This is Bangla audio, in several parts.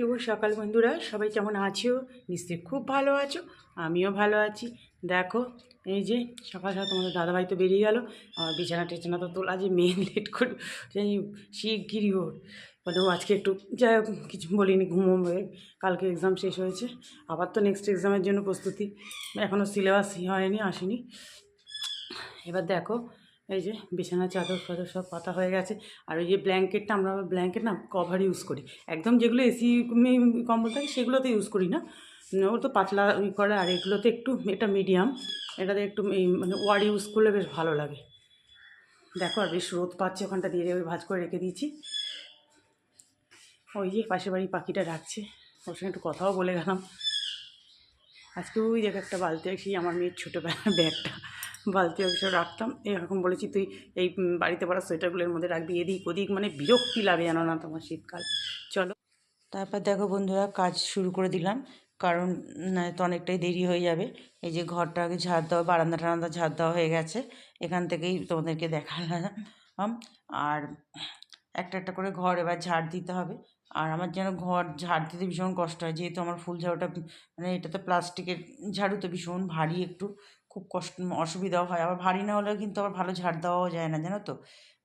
শুভ সকাল বন্ধুরা, সবাই কেমন আছো? নিশ্চয়ই খুব ভালো আছো, আমিও ভালো আছি। দেখো, এই যে সকাল সকাল তোমাদের দাদাভাই তো বেরিয়ে গেল আমার বিছানা টিছানা তো তোলা যে মেন লেট করে জানি শিগগিরই ওর। মানে ও, আজকে একটু যাই হোক, কিছু বলিনি, ঘুমোবে, কালকে এক্সাম শেষ হয়েছে, আবার তো নেক্সট এক্সামের জন্য প্রস্তুতি। এখনও সিলেবাস হয়নি, আসেনি। এবার দেখো এই যে বিছানা চাদর ফাদর সব পাতা হয়ে গেছে। আর ওই যে ব্ল্যাঙ্কেটটা আমরা ব্ল্যাঙ্কেট না কভার ইউজ করি। একদম যেগুলো এসি কম্বল থাকে সেগুলোতে ইউজ করি না। ওর তো পাতলা করে আর এগুলোতে একটু এটা মিডিয়াম এটাতে একটু মানে ওয়ার ইউজ করলে বেশ ভালো লাগে। দেখো আর বেশ রোদ পাচ্ছে ওখানটা দিয়ে ওই ভাজ করে রেখে দিয়েছি। ওই যে পাশের বাড়ি পাখিটা ডাকছে, ওর সঙ্গে একটু কথাও বলে গেলাম। আজকে ওই দেখ একটা বালতি সেই আমার মেয়ের ছোটোবেলার ব্যাগটা। বালতি সব রাখতাম, এরকম বলেছি, তুই এই বাড়িতে পড়া সোয়েটারগুলোর মধ্যে রাখবি এদিক ওদিক মানে বিরক্তি লাগে জানো না তোমার শীতকাল। চলো। তারপর দেখো বন্ধুরা, কাজ শুরু করে দিলাম, কারণ তো অনেকটাই দেরি হয়ে যাবে। এই যে ঘরটা আগে ঝাড় দেওয়া, বারান্দা টারান্দা ঝাড় দেওয়া হয়ে গেছে, এখান থেকেই তোমাদেরকে দেখালাম। আর একটা একটা করে ঘর এবার ঝাড় দিতে হবে। আর আমার যেন ঘর ঝাড় দিতে ভীষণ কষ্ট হয়, যেহেতু আমার ফুল ঝাড়ুটা মানে এটা তো প্লাস্টিকের ঝাড়ু তো ভীষণ ভারী একটু। খুব কষ্ট, অসুবিধাও হয়। আবার ভারী না হলেও কিন্তু আবার ভালো ঝাড় দেওয়াও যায় না, জানো তো?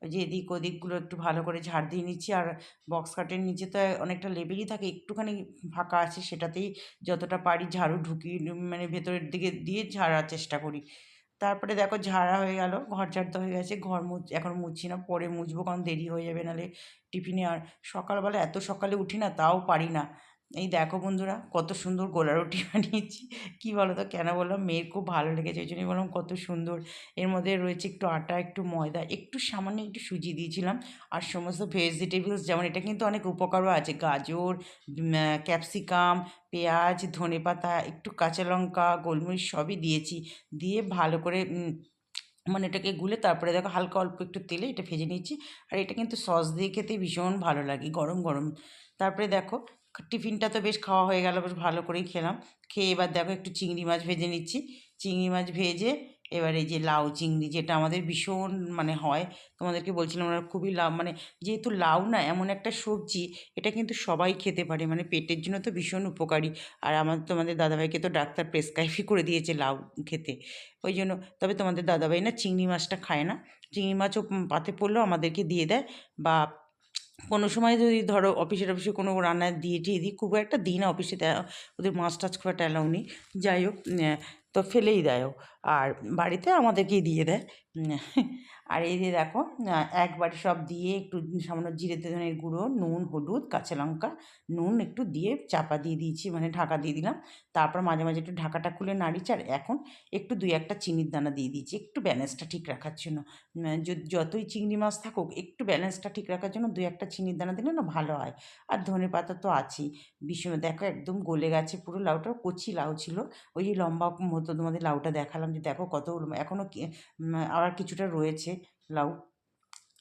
ওই যে এদিক ওদিকগুলো একটু ভালো করে ঝাড় দিয়ে নিচ্ছি। আর বক্স কাটের নিচে তো অনেকটা লেবেলই থাকে, একটুখানি ফাঁকা আছে, সেটাতেই যতটা পারি ঝাড়ু ঢুকিয়ে মানে ভেতরের দিকে দিয়ে ঝাড়ার চেষ্টা করি। তারপরে দেখো ঝাড়া হয়ে গেল, ঘর ঝাড়তে হয়ে গেছে, ঘর মুছ, এখন মুছছি না, পরে মুছবো, কারণ দেরি হয়ে যাবে, নাহলে টিফিনে আর সকালবেলা এত সকালে উঠি না, তাও পারি না। এই দেখো বন্ধুরা, কত সুন্দর গোলা রুটি বানিয়েছি। কী বলো তো কেন বললাম? মেয়ের খুব ভালো লেগেছে ওই জন্যই বললাম কত সুন্দর। এর মধ্যে রয়েছে একটু আটা, একটু ময়দা, একটু সামান্য একটু সুজি দিয়েছিলাম। আর সমস্ত ভেজিটেবলস যেমন এটা কিন্তু অনেক উপকারও আছে। গাজর ক্যাপসিকাম পেঁয়াজ, ধনেপাতা, একটু কাঁচা লঙ্কা, গোলমরিচ সবই দিয়েছি। দিয়ে ভালো করে মানে এটাকে গুলে তারপরে দেখো হালকা অল্প একটু তেলে এটা ভেজে নিয়েছি। আর এটা কিন্তু সস দিয়ে খেতে ভীষণ ভালো লাগে, গরম গরম। তারপরে দেখো টিফিনটা তো বেশ খাওয়া হয়ে গেল, বেশ ভালো করেই খেলাম। খেয়ে এবার দেখো একটু চিংড়ি মাছ ভেজে নিচ্ছি। চিংড়ি মাছ ভেজে এবার এই যে লাউ চিংড়ি যেটা আমাদের ভীষণ মানে হয়, তোমাদেরকে বলছিলাম আমরা খুবই লাভ মানে যেহেতু লাউ না এমন একটা সবজি, এটা কিন্তু সবাই খেতে পারে মানে পেটের জন্য তো ভীষণ উপকারী। আর আমার তোমাদের দাদাভাইকে তো ডাক্তার প্রেসক্রাইবই করে দিয়েছে লাউ খেতে। ওই জন্য, তবে তোমাদের দাদাভাই না চিংড়ি মাছটা খায় না। চিংড়ি মাছও পাতে পড়লেও আমাদেরকে দিয়ে দেয়। বা কোনো সময় যদি ধরো অফিসের অফিসে কোনো রান্না দিয়ে টিয়ে দিই, খুব একটা দিই না অফিসে ওদের মাছ টাছ খুব একটা অ্যালাউ নেই যাই হোক তো ফেলেই দেয়। আর বাড়িতে আমাদেরকেই দিয়ে দেয় আর এই যে দেখো একবারে সব দিয়ে একটু সামান্য জিরে ধনের গুঁড়ো, নুন, হলুদ, কাঁচা লঙ্কা, নুন একটু দিয়ে চাপা দিয়ে দিয়েছি মানে ঢাকা দিয়ে দিলাম। তারপর মাঝে মাঝে একটু ঢাকাটা খুলে নাড়িয়েছি আর এখন একটু দুই একটা চিনির দানা দিয়ে দিয়েছি, একটু ব্যালেন্সটা ঠিক রাখার জন্য। যতই চিংড়ি মাছ থাকুক, একটু ব্যালেন্সটা ঠিক রাখার জন্য দুই একটা চিনির দানা দিলে না ভালো হয়। আর ধনে পাতা তো আছেই। ভীষণ দেখো একদম গলে গেছে পুরো লাউটা, কচি লাউ ছিল। ওই যে লম্বা মতো তোমাদের লাউটা দেখালাম যে দেখো কত এখনও আবার কিছুটা রয়েছে। লাউ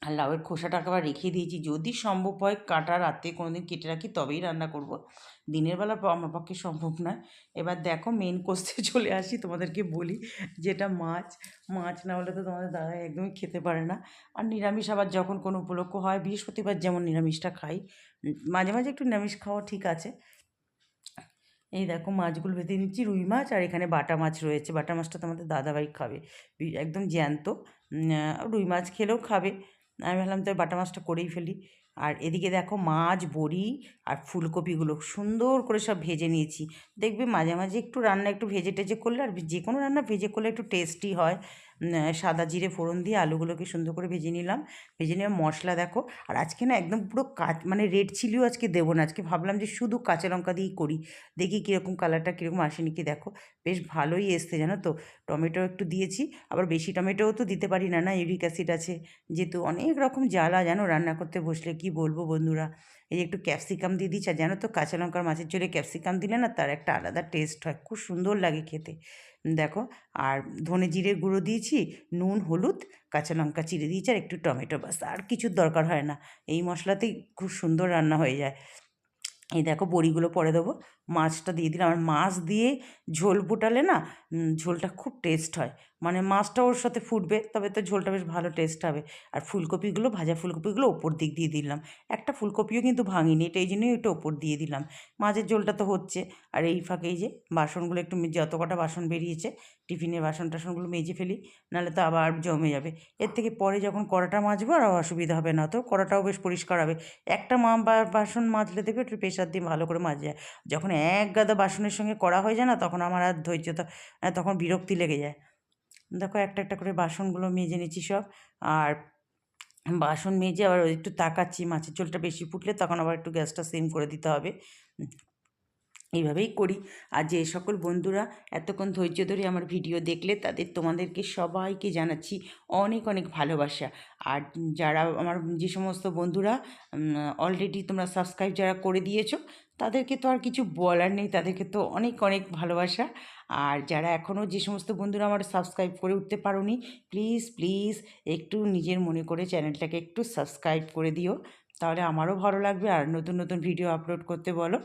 আর লাউয়ের খোসাটা আবার রেখে দিয়েছি। যদি সম্ভব হয় কাটা রাতে কোনো দিন কেটে রাখি, তবেই রান্না করব। দিনের বেলা আমার পক্ষে সম্ভব নয়। এবার দেখো মেন কোর্সে চলে আসি, তোমাদেরকে বলি যেটা মাছ। মাছ না হলে তো তোমাদের দাদা একদমই খেতে পারে না। আর নিরামিষ আবার যখন কোনো উপলক্ষ হয়, বৃহস্পতিবার যেমন নিরামিষটা খাই, মাঝে মাঝে একটু নিরামিষ খাওয়া ঠিক আছে। এই দেখো মাছগুলো ভেজে নিচ্ছি, রুই মাছ আর এখানে বাটা মাছ রয়েছে। বাটা মাছটা তো আমাদের দাদাভাই খাবে একদম জ্যান্ত। রুই মাছ খেলেও খাবে। আমি ভাবলাম তো বাটা মাছটা করেই ফেলি। আর এদিকে দেখো মাছ, বড়ি আর ফুলকপিগুলো সুন্দর করে সব ভেজে নিয়েছি। দেখবে মাঝে মাঝে একটু রান্না একটু ভেজে টেজে করলে আর যে কোনো রান্না ভেজে করলে একটু টেস্টি হয়। সাদা জিরে ফোড়ন দিয়ে আলুগুলোকে সুন্দর করে ভেজে নিলাম। ভেজে নিয়ে মশলা দেখো, আর আজকে না একদম পুরো কাঁচ মানে রেড চিলিও আজকে দেবো না। আজকে ভাবলাম যে শুধু কাঁচা লঙ্কা দিয়েই করি। দেখি কীরকম কালারটা কীরকম আসেনি কি দেখো। বেশ ভালোই এসছে জানো তো। টমেটো একটু দিয়েছি, আবার বেশি টমেটোও তো দিতে পারি না না? ইউরিক অ্যাসিড আছে। যেহেতু অনেক রকম জ্বালা জানো রান্না করতে বসলে, কি বলব বন্ধুরা? এই একটু ক্যাপসিকাম দিয়ে দিচ্ছি জানো তো কাঁচা লঙ্কার মাছের ঝোলে ক্যাপসিকাম দিলে না তার একটা আলাদা টেস্ট হয়। খুব সুন্দর লাগে খেতে। দেখো, আর ধনে জিরে গুঁড়ো দিয়েছি, নুন, হলুদ, কাঁচা লঙ্কা চিরে দিয়েছি, আর একটু টমেটো বাস, আর কিছুর দরকার হয় না। এই মশলাতেই খুব সুন্দর রান্না হয়ে যায়। এই দেখো, বড়িগুলো পরে দেবো। মাছটা দিয়ে দিলাম, আর মাছ দিয়ে ঝোল ফুটালে না ঝোলটা খুব টেস্ট হয়। মানে মাছটা ওর সাথে ফুটবে তবে তো ঝোলটা বেশ ভালো টেস্ট হবে। আর ফুলকপিগুলো ভাজা ফুলকপিগুলো ওপর দিক দিয়ে দিলাম। একটা ফুলকপিও কিন্তু ভাঙিনি এটা এই জন্যই একটু ওপর দিয়ে দিলাম। মাছের ঝোলটা তো হচ্ছে। আর এই ফাঁকে এই যে বাসনগুলো একটু যত কটা বাসন বেরিয়েছে টিফিনের বাসন টাসনগুলো মেজে ফেলি নাহলে তো আবার জমে যাবে। এর থেকে পরে যখন কড়াটা মাজবো আর অসুবিধা হবে না তো কড়াটাও বেশ পরিষ্কার হবে। একটা মা বাসন মাজলে দেখবে একটু প্রেশার দিয়ে ভালো করে মাজে যায়। যখন এক গাদা বাসনের সঙ্গে করা হয়ে যায় না তখন আমার আর ধৈর্যতা আহ, তখন বিরক্তি লেগে যায়। দেখো একটা একটা করে বাসনগুলো মেজে নিচ্ছি সব। আর বাসন মেজে আবার একটু তাকাচ্ছি, মাছের ঝোলটা বেশি ফুটলে তখন আবার একটু গ্যাসটা সিম করে দিতে হবে। এইভাবেই করি। আর যে সকল বন্ধুরা এতক্ষণ ধৈর্য ধরে আমার ভিডিও দেখলে তাদের তোমাদেরকে সবাইকে জানাচ্ছি অনেক অনেক ভালোবাসা। আর যারা আমার যে সমস্ত বন্ধুরা অলরেডি তোমরা সাবস্ক্রাইব যারা করে দিয়েছ, তাদেরকে তো আর কিছু বলার নেই, তাদেরকে তো অনেক অনেক ভালোবাসা। আর যারা এখনও যে সমস্ত বন্ধুরা আমার সাবস্ক্রাইব করে উঠতে পারোনি প্লিজ প্লিজ একটু নিজের মনে করে চ্যানেলটাকে একটু সাবস্ক্রাইব করে দিও। তাহলে আমারও ভালো লাগবে আর নতুন নতুন ভিডিও আপলোড করতে বলো।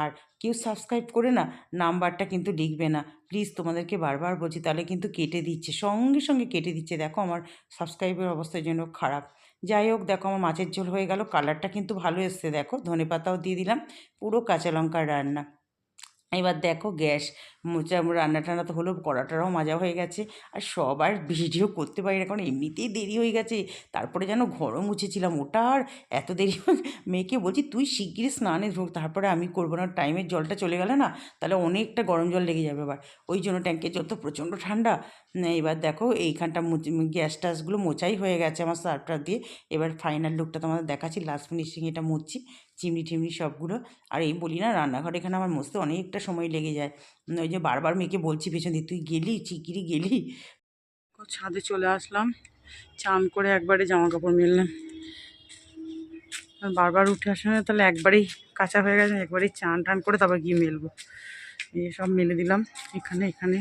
আর কেউ সাবস্ক্রাইব করে না, নাম্বারটা কিন্তু লিখবে না। প্লিজ তোমাদেরকে বারবার বলছি, তাহলে কিন্তু কেটে দিচ্ছে, সঙ্গে সঙ্গে কেটে দিচ্ছে। দেখো আমার সাবস্ক্রাইবের অবস্থার জন্য খারাপ। যাই হোক, দেখো আমার মাছের ঝোল হয়ে গেল কালারটা কিন্তু ভালো এসছে, দেখো ধনে পাতাও দিয়ে দিলাম, পুরো কাঁচা লঙ্কার রান্না। এবার দেখো গ্যাস মোচা রান্না টান্না তো হলো কড়াটারও মাজা হয়ে গেছে। আর সবার ভিডিও করতে পারি না, কারণ এমনিতেই দেরি হয়ে গেছে। তারপরে যেন ঘরও মুছেছিলাম। ওটা আর এত দেরি মেয়েকে বলছি, তুই শিগগিরই স্নানে ঢোক, তারপরে আমি করব। না, টাইমের জলটা চলে গেলে না, তাহলে অনেকটা গরম জল লেগে যাবে আবার ওই জন্য ট্যাঙ্কের জল তো প্রচণ্ড ঠান্ডা এবার দেখো এইখানটা গ্যাস টাসগুলো মোচাই হয়ে গেছে আমার সার্ফটা দিয়ে। এবার ফাইনাল লুকটা তোমাদের দেখাচ্ছি। লাস্ট ফিনিশিং এটা মুছছি চিমনি টিমনি সবগুলো। আর এই বলি না, রান্নাঘর এখানে আমার মুছতে অনেকটা সময় লেগে যায়। ওই যে বারবার মেয়েকে বলছি, পেছন দিয়ে তুই গেলি? চিকিরি গেলি? ছাদে চলে আসলাম। চান করে একবারে জামা কাপড় মেললাম বারবার উঠে আসে না তাহলে একবারেই কাঁচা হয়ে গেছে, একবারেই চান টান করে তারপর গিয়ে মেলবো। এই সব মেলে দিলাম। এখানে এখানে।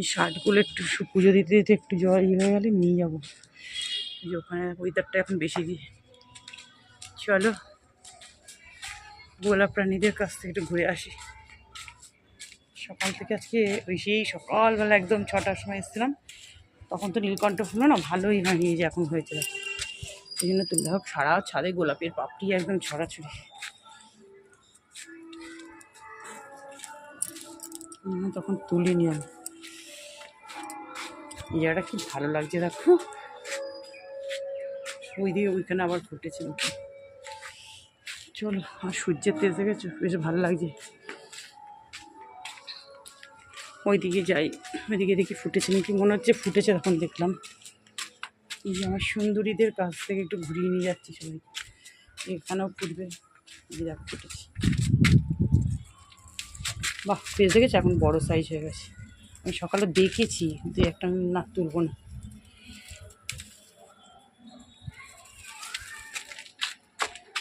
এই শার্টগুলো একটু পুজো দিতে দিতে একটু জল ইয়ে হয়ে গেলে নিয়ে যাব। যে ওখানে ওয়েদারটা এখন বেশি দিয়ে। চলো গোলা প্রাণীদের কাছ থেকে একটু ঘুরে আসি। সকাল থেকে আজকে ওই সেই সকালবেলা একদম ছটার সময় এসেছিলাম। তখন তো নীলকণ্ঠ ফুলো না ভালোই হয়নি যে এখন হয়েছে। এই জন্য তুলে হোক সারা ছাদে গোলাপের পাপড়ি একদম ছড়াছড়ি। তখন তুলে নিয়ে আমি এই জায়গাটা কি ভালো লাগছে দেখো। ওই দিকে ওইখানে আবার ফুটেছে। উঠে চলো, আর সূর্যের তেজ দেখেছ? বেশ ভালো লাগছে। ওইদিকে যাই, ওইদিকে দেখি ফুটেছে। নাকি মনে হচ্ছে ফুটেছে, তখন দেখলাম। এই যে আমার সুন্দরীদের কাছ থেকে একটু ঘুরিয়ে নিয়ে যাচ্ছি সবাই। এখানেও ফুটবে যে ফুটেছে। বাহ পেয়ে দেখেছি? এখন বড় সাইজ হয়ে গেছে। আমি সকালে দেখেছি যে একটা আমি না তুলবো না।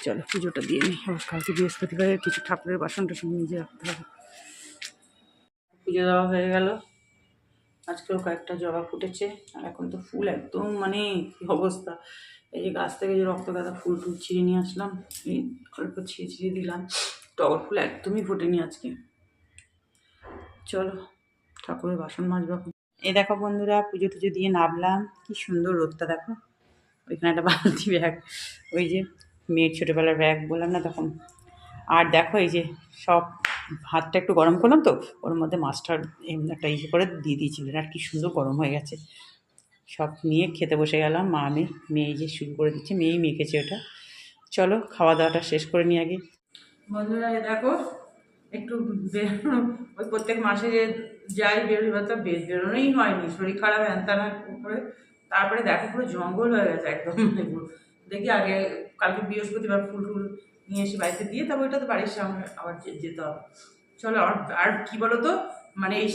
চলো, পুজোটা দিয়ে নিই। কালকে বৃহস্পতিবারে কিছু ঠাকুরের বাসন টাসন নিজে রাখতে হবে। পুজো দেওয়া হয়ে গেল। আজকেও কয়েকটা জবা ফুটেছে, আর এখন তো ফুল একদম মানে কি অবস্থা। এই যে গাছ থেকে যে রক্ত গাঁদা ফুল টুল ছিঁড়ে নিয়ে আসলাম, এই অল্প ছিঁড়ে ছিঁড়ে দিলাম। টগর ফুল একদমই ফোটেনি আজকে। চলো, ঠাকুরের বাসন মাজবো। এই দেখো বন্ধুরা, পুজো টুজো দিয়ে নামলাম। কি সুন্দর রোদটা দেখো। ওইখানে একটা বালতি ব্যাগ, ওই যে মেয়ের ছোটোবেলার ব্যাগ বললাম না তখন। আর দেখো এই যে সব ভাতটা একটু গরম করলাম তো, ওর মধ্যে মাছটা একটা ইয়ে করে দিয়ে দিয়েছিলেন। আর কি সুন্দর গরম হয়ে গেছে। সব নিয়ে খেতে বসে গেলাম, মা, আমি, মেয়ে যে শুরু করে দিচ্ছে, মেয়েই মেখেছে ওটা। চলো খাওয়া দাওয়াটা শেষ করে নিই আগে। বন্ধুরা দেখো, একটু বেরোনো ওই প্রত্যেক মাসে যে যাই বেরোই বা তো বের বেরোনোই হয়নি, শরীর খারাপ হ্যান করে। তারপরে দেখো পুরো জঙ্গল হয়ে গেছে একদম। দেখি আগে, কালকে বৃহস্পতিবার ফুল টুল নিয়ে এসে বাড়িতে দিয়ে তারপর ওইটা তো বাড়ির সামনে আবার যেতে হবে। চলো, আর আর কি বলো তো মানে এই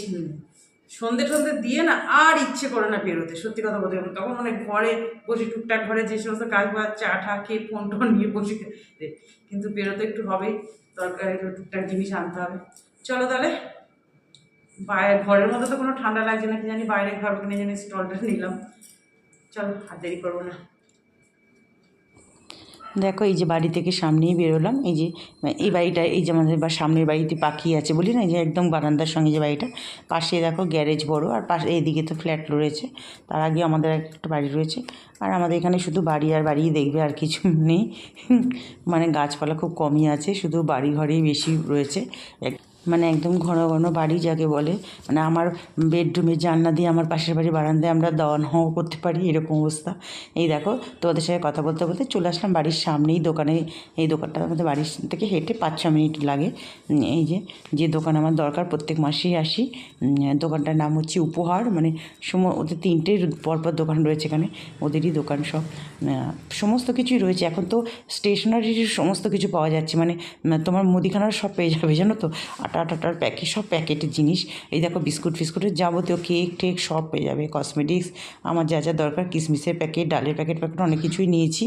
সন্ধে সন্ধে দিয়ে না আর ইচ্ছে করে না বেরোতে, সত্যি কথা বলতে তখন মানে ঘরে বসে, টুকটাক ঘরে যে সমস্ত কাজ বাজ চা ঠা খেয়ে ফোন টোন নিয়ে বসে কিন্তু বেরোতে একটু হবেই দরকার একটু টুকটাক জিনিস আনতে হবে। চলো তাহলে। বাইরে ঘরের মধ্যে তো কোনো ঠান্ডা লাগছে না, কি জানি বাইরে ঘর কিনে জানি স্টলটা নিলাম। চলো, আর দেরি করব না। দেখো, এই যে বাড়ি থেকে সামনেই বেরোলাম। এই যে, এই বাড়িটা, এই যে আমাদের বা সামনের বাড়িতে পাখি আছে বলি না, এই যে একদম বারান্দার সঙ্গে যে বাড়িটা। পাশে দেখো গ্যারেজ বড়, আর পাশে, এইদিকে তো ফ্ল্যাট রয়েছে। তার আগে আমাদের একটা বাড়ি রয়েছে। আর আমাদের এখানে শুধু বাড়ি আর বাড়িই দেখবে, আর কিছু নেই। মানে গাছপালা খুব কমই আছে, শুধু বাড়ি ঘরেই বেশি রয়েছে। মানে একদম ঘন ঘন বাড়ি যাকে বলে মানে আমার বেডরুমের জানলা দিয়ে আমার পাশের বাড়ি বারান্দায় আমরা দাওয়া নাও করতে পারি, এরকম অবস্থা। এই দেখো, তোমাদের সাথে কথা বলতে বলতে চলে আসলাম বাড়ির সামনেই দোকানে, এই দোকানটা আমাদের বাড়ির থেকে হেঁটে পাঁচ ছ মিনিট লাগে। এই যে যে দোকান আমার দরকার, প্রত্যেক মাসেই আসি। দোকানটার নাম হচ্ছে উপহার মানে সম, ওদের তিনটে পরপর দোকান রয়েছে এখানে, ওদেরই দোকান সব। সমস্ত কিছুই রয়েছে, এখন তো স্টেশনারির সমস্ত কিছু পাওয়া যাচ্ছে মানে তোমার মুদিখানার সব পেয়ে যাবে, জানো তো? আটা টাটার প্যাকেট, সব প্যাকেটের জিনিস। এই দেখো বিস্কুট ফিস্কুটের যাবতীয় কেক টেক সব পেয়ে যাবে কসমেটিক্স আমার যা যা দরকার কিশমিশের প্যাকেট, ডালের প্যাকেট প্যাকেট, অনেক কিছুই নিয়েছি।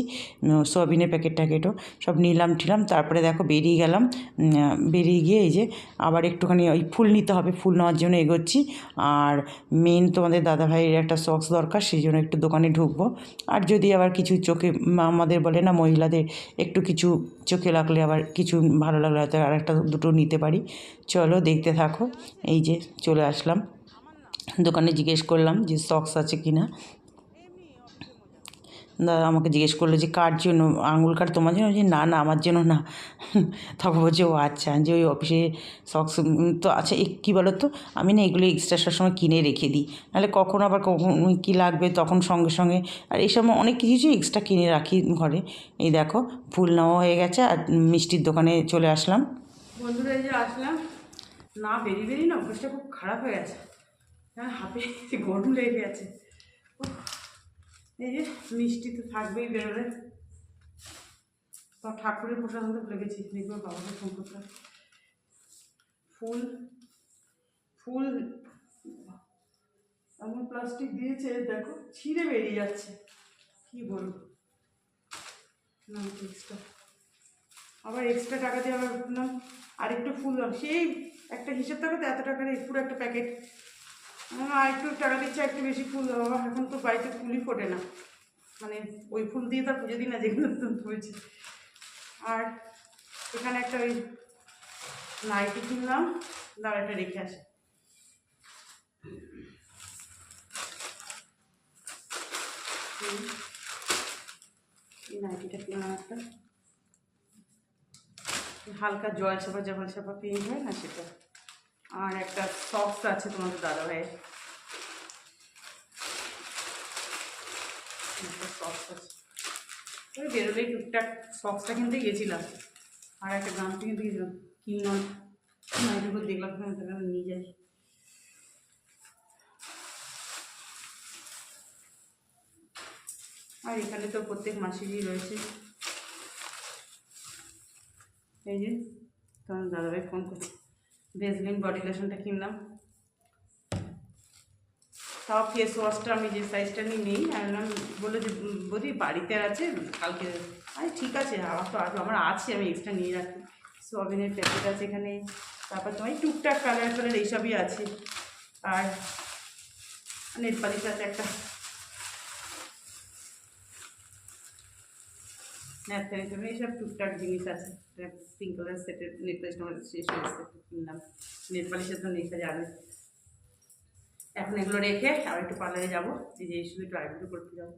সোয়াবিনের প্যাকেট ট্যাকেটও সব নিলাম টিলাম, তারপরে দেখো বেরিয়ে গেলাম। বেরিয়ে গিয়ে এই যে আবার একটুখানি ওই ফুল নিতে হবে, ফুল নেওয়ার জন্য এগোচ্ছি। আর মেন তোমাদের দাদাভাইয়ের একটা সক্স দরকার, সেই জন্য একটু দোকানে ঢুকবো। আর যদি আবার কিছু চোখে আমাদের বলে না মহিলাদের একটু কিছু চোখে লাগলে আবার কিছু ভালো লাগলে হয়তো আর একটা দুটো নিতে পারি। চলো দেখতে থাকো। এই যে চলে আসলাম। দোকানে জিজ্ঞেস করলাম যে সক্স আছে কি না দাদা আমাকে জিজ্ঞেস করল যে, কার জন্য? আঙুল কাট তোমার জন্য? যে না না, আমার জন্য না। তখন বলছে, ও আচ্ছা যে ওই অফিসে সক্স তো আচ্ছা এ, কী বলো তো আমি না এগুলো এক্সট্রা সবসময় কিনে রেখে দিই। নাহলে কখন আবার কখন কী লাগবে তখন সঙ্গে সঙ্গে। আর সময় অনেক কিছু এক্সট্রা কিনে রাখি ঘরে। এই দেখো, ফুল নেওয়া হয়ে গেছে আর মিষ্টির দোকানে চলে আসলাম। বন্ধুরা যে আসলাম। না বেরিয়ে বেরিয়ে না অভ্যাসটা খুব খারাপ হয়ে গেছে। হ্যাঁ হাতে গরম লেগে গেছে। এই যে মিষ্টি তো থাকবেই বেরোলে। তো ঠাকুরের প্রসাদ মতো ভুলে গেছি। দেখব বাবাকে ফোন করতে। ফুল ফুল, এমন প্লাস্টিক দিয়েছে, দেখো, ছিঁড়ে বেরিয়ে যাচ্ছে। কি বলব? না এক্সট্রা আবার এক্সট্রা টাকা দিয়ে আবার ভাবলাম আর একটু ফুল সেই একটা হিসেব টাকা তো, এত টাকার পুরো একটা প্যাকেট আর একটু টাকা দিচ্ছে, একটু বেশি ফুল এখন তো বাড়িতে ফুলই ফোটে না। মানে ওই ফুল দিয়ে তো পুজো দিই না, যেগুলো তো হয়েছে আর এখানে একটা ওই নাইটি কিনলাম দাঁড়াটা রেখে আসে। এই নাইটিটা কিনলাম একটা। হালকা জল ছাপা জল ছাপা পিঙ্ক হয় না সেটা? আর একটা সক্স আছে তোমাদের দাদা ভাইয়ের সক্স আছে। ওই বেরোলেই টুকটাক সক্সটা কিনতে গেছিলাম। আর একটা গামছা কিনতে গেছিলাম। কিনলাম নাইটিগুলো দেখলাম আমি নিয়ে যাই। আর এখানে তো প্রত্যেক মাসেরই রয়েছে। এই যে, তোমার দাদাভাই ফোন করছে। ভেসলিন বডি লোশনটা কিনলাম। তাও ফেস ওয়াশটা আমি যে সাইজটা নিয়ে নিই, আমি বলল যে বৌদি বাড়িতে আছে, কালকে আরে ঠিক আছে, আমার তো আসব আমার আছে, আমি এক্সট্রা নিয়ে রাখি। সোয়াবিনের প্যাকেট আছে এখানে, তারপর তোমার টুকটাক কালার কালার এইসবই আছে। আর নেট পালিশ আছে একটা। ন্যাপথানের জন্য এইসব টুকটাক জিনিস আছে। পিঙ্ক কালার সেটের নেট আমার শেষ হয়ে গেছে। কিনলাম নেট পালিশের তো নেটটা যাবে। এখন এগুলো রেখে আবার একটু পার্লারে যাব। যে শুধু একটু আইব্রো করতে যাব।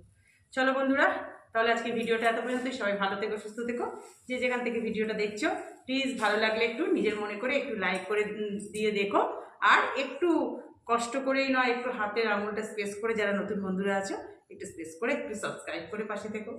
চলো বন্ধুরা, তাহলে আজকে ভিডিওটা এত পর্যন্ত সবাই ভালো থেকো, সুস্থ থেকো। যে যেখান থেকে ভিডিওটা দেখছ প্লিজ ভালো লাগলে একটু নিজের মনে করে একটু লাইক করে দিয়ে দেখো। আর একটু কষ্ট করেই নয়, একটু হাতের আঙুলটা স্পেস করে যারা নতুন বন্ধুরা আছো, একটু স্পেস করে, একটু সাবস্ক্রাইব করে পাশে থেকো।